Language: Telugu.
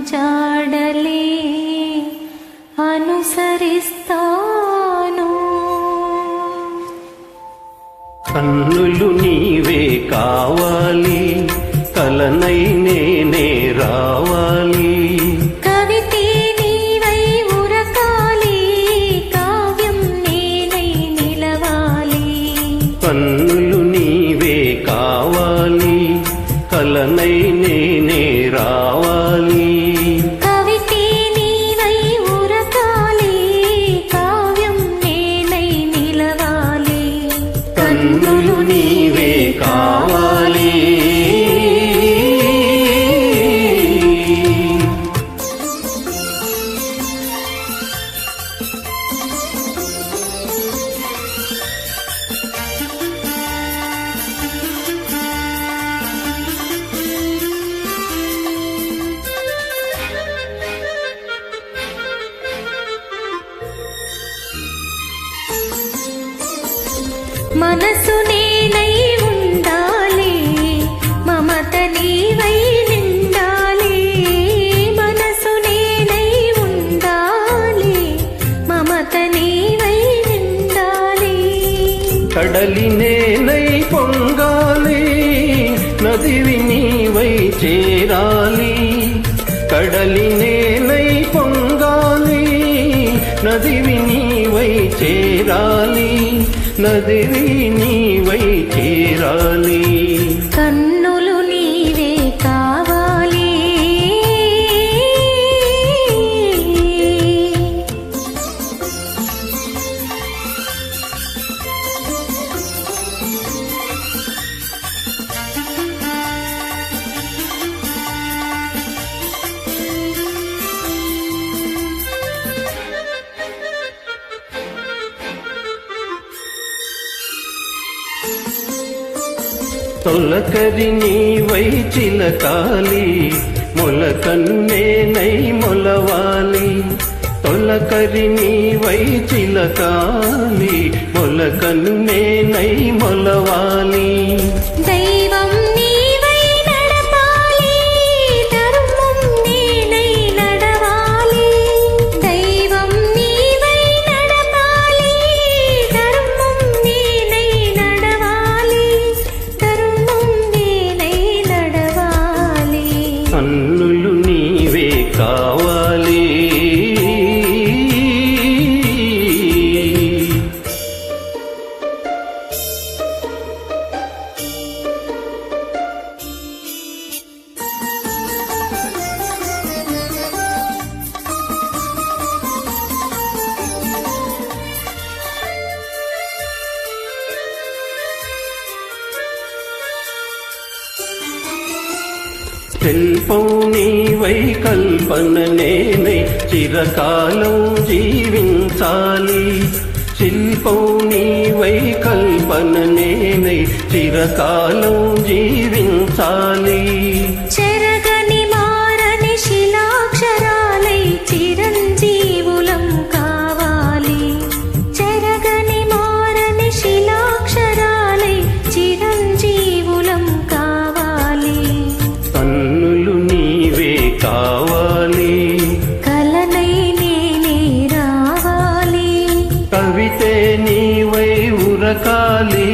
జాడలే అనుసరిస్తాను. కన్నులు నీవే కావాలి కలనై నేనే రావాలి. కవితే నీవై నీవే కావాలి కలనై నేనే రావాలి. మనసు నేనై ఉండాలి మమత నీవై నిండాలి. మనసు నేనై ఉండాలి మమత నీవై నిండాలి. కడలి నేనై పొంగాలి నదివి నీవై చేరాలి. కడలి నేనై పొంగాలి నదివి నీవై చేరాలి. నదివి నీవై చేరాలి. తొలకరి నీవై చిలకాలి మొలకన్నేనై మొలవాలి. తొలకరి నీవై చిలకాలి మొలకన్నేనై మొలవాలి. శిల్పం నీవై కల్పన నేనై చిరకాలం జీవించాలి. శిల్పం నీవై కల్పన నేనై చిరకాలం జీవించాలి. ఉరకాలి